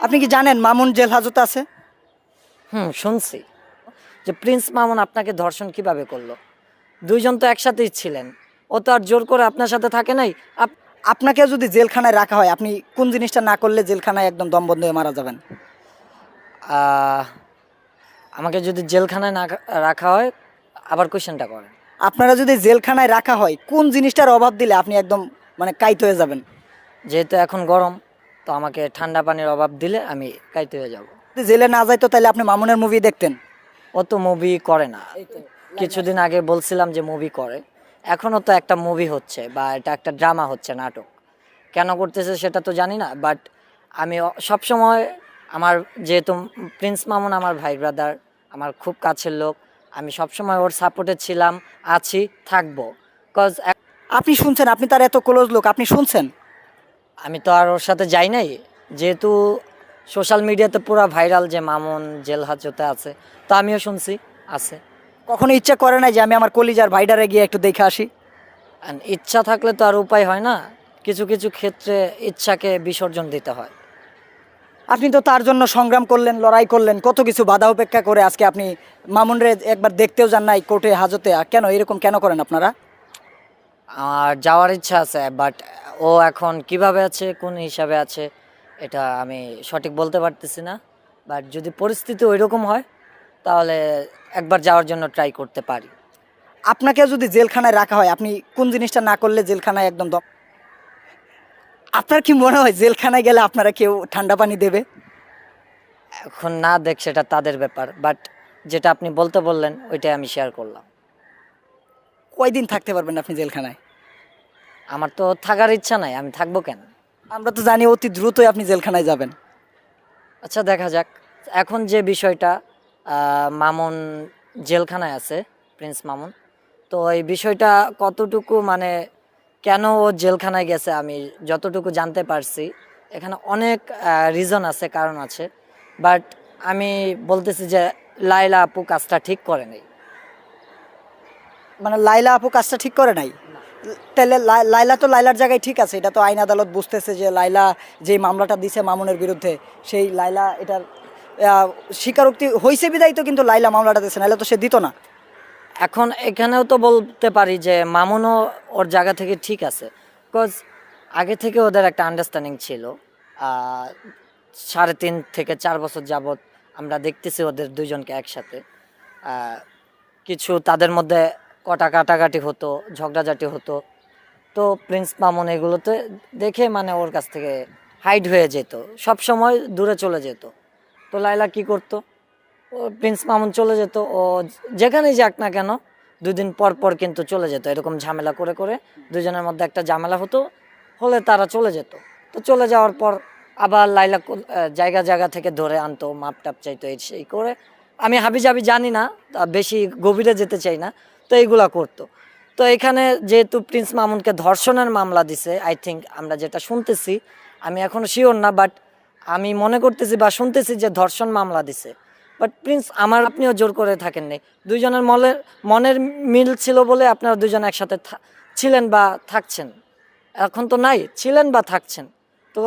আপনি কি জানেন মামুন জেল হাজত আছে? হুম শুনছি। যে প্রিন্স মামুন আপনাকে ধর্ষণ কীভাবে করল? দুইজন তো একসাথেই ছিলেন। ও তো আর জোর করে আপনার সাথে থাকে নাই। আপ- আপনাকে যদি জেলখানায় রাখা হয় আপনি কোন জিনিসটা না করলে জেলখানায় একদম দম বন্ধ হয়ে মারা যাবেন? আমাকে যদি জেলখানায় না রাখা হয় আবার কোয়েশ্চেনটা করেন। আপনারা যদি জেলখানায় রাখা হয় কোন জিনিসটার অভাব দিলে আপনি একদম মানে কাইত হয়ে যাবেন? যেহেতু এখন গরম তো আমাকে ঠান্ডা পানির অভাব দিলে আমি কাইতে হয়ে যাব। যদি জেলে না যাইতো তাহলে আপনি মামুনের মুভি দেখতেন? ও তো মুভি করে না। কিছুদিন আগে বলছিলাম যে মুভি করে। এখনও তো একটা মুভি হচ্ছে বা এটা একটা ড্রামা হচ্ছে নাটক। কেন করতেছে সেটা তো জানি না বাট আমি সব সময় আমার যেহেতু প্রিন্স মামুন আমার ভাই ব্রাদার আমার খুব কাছের লোক আমি সবসময় ওর সাপোর্টে ছিলাম আছি থাকব। কজ আপনি শুনছেন আপনি তার এত ক্লোজ লোক আপনি শুনছেন? আমি তো আর ওর সাথে যাই নাই। যেহেতু সোশ্যাল মিডিয়াতে পুরো ভাইরাল যে মামুন জেল হাজতে আছে তো আমিও শুনছি আছে। কখনো ইচ্ছা করে নাই যে আমি আমার কলিজার ভাইডারে গিয়ে একটু দেখে আসি? ইচ্ছা থাকলে তো আর উপায় হয় না। কিছু কিছু ক্ষেত্রে ইচ্ছাকে বিসর্জন দিতে হয়। আপনি তো তার জন্য সংগ্রাম করলেন লড়াই করলেন কত কিছু বাধা উপেক্ষা করে আজকে আপনি মামুনরে একবার দেখতেও যান নাই কোর্টে হাজতে। কেন এরকম কেন করেন আপনারা? আর যাওয়ার ইচ্ছা আছে বাট ও এখন কীভাবে আছে কোন হিসাবে আছে এটা আমি সঠিক বলতে পারতেছি না। বাট যদি পরিস্থিতি ওইরকম হয় তাহলে একবার যাওয়ার জন্য ট্রাই করতে পারি। আপনাকে যদি জেলখানায় রাখা হয় আপনি কোন জিনিসটা না করলে জেলখানায় একদম দম? আপনার কি মনে হয় জেলখানায় গেলে আপনারা কেউ ঠান্ডা পানি দেবে? এখন না দেখ সেটা তাদের ব্যাপার বাট যেটা আপনি বলতে বললেন ওইটাই আমি শেয়ার করলাম। কয়দিন থাকতে পারবেন আপনি জেলখানায়? আমার তো থাকার ইচ্ছা নাই আমি থাকব কেন? আমরা তো জানি অতি দ্রুতই আপনি জেলখানায় যাবেন। আচ্ছা দেখা যাক। এখন যে বিষয়টা মামুন জেলখানায় আছে প্রিন্স মামুন। তো এই বিষয়টা কতটুকু মানে কেন ও জেলখানায় গেছে আমি যতটুকু জানতে পারছি এখানে অনেক রিজন আছে কারণ আছে। বাট আমি বলতেছি যে লাইলা আপু কাজটা ঠিক করে নেই মানে লাইলা আপু কাজটা ঠিক করে নাই। তাহলে লাই- লাইলা তো লাইলার জায়গায় ঠিক আছে, এটা তো আইন আদালত বুঝতেছে যে লাইলা যে মামলাটা দিছে মামুনের বিরুদ্ধে, সেই লাইলা এটার স্বীকারোক্তি হয়েছে বিদায় তো কিন্তু লাইলা মামলাটা দিচ্ছে নাহলে তো সে দিত না। এখন এখানেও তো বলতে পারি যে মামুনও ওর জায়গা থেকে ঠিক আছে বিকজ আগে থেকে ওদের একটা আন্ডারস্ট্যান্ডিং ছিল সাড়ে তিন থেকে চার বছর যাবৎ আমরা দেখতেছি ওদের দুজনকে একসাথে কিছু তাদের মধ্যে কটা কাটাকাটি হতো, ঝগড়াঝাটি হতো। তো প্রিন্স মামুন এগুলোতে দেখে মানে ওর কাছ থেকে হাইড হয়ে যেত, সব সময় দূরে চলে যেত। তো লাইলা কি করতো? ও প্রিন্স মামুন চলে যেত, ও যেখানেই যাক না কেন, দুদিন পর পর কিন্তু চলে যেত, এরকম ঝামেলা করে করে দুজনের মধ্যে একটা ঝামেলা হতো, হলে তারা চলে যেত। তো চলে যাওয়ার পর আবার লাইলা জায়গা জায়গা থেকে ধরে আনতো, মাপ টাপ চাইতো, এই সেই করে। আমি হাবি জাবি জানি না বেশি গভীরে যেতে চাই না তো এইগুলা করতো। তো এখানে যেহেতু প্রিন্স মামুনকে ধর্ষণের মামলা দিছে আই থিঙ্ক আমরা যেটা শুনতেছি, আমি এখনও শিওর না বাট আমি মনে করতেছি বা শুনতেছি যে ধর্ষণ মামলা দিছে। বাট প্রিন্স, আমার আপনিও জোর করে থাকেন নাই। দুইজনের মনের মনের মিল ছিল বলে আপনারা দুজন একসাথে ছিলেন বা থাকছেন। এখন তো নাই, ছিলেন বা থাকছেন। তো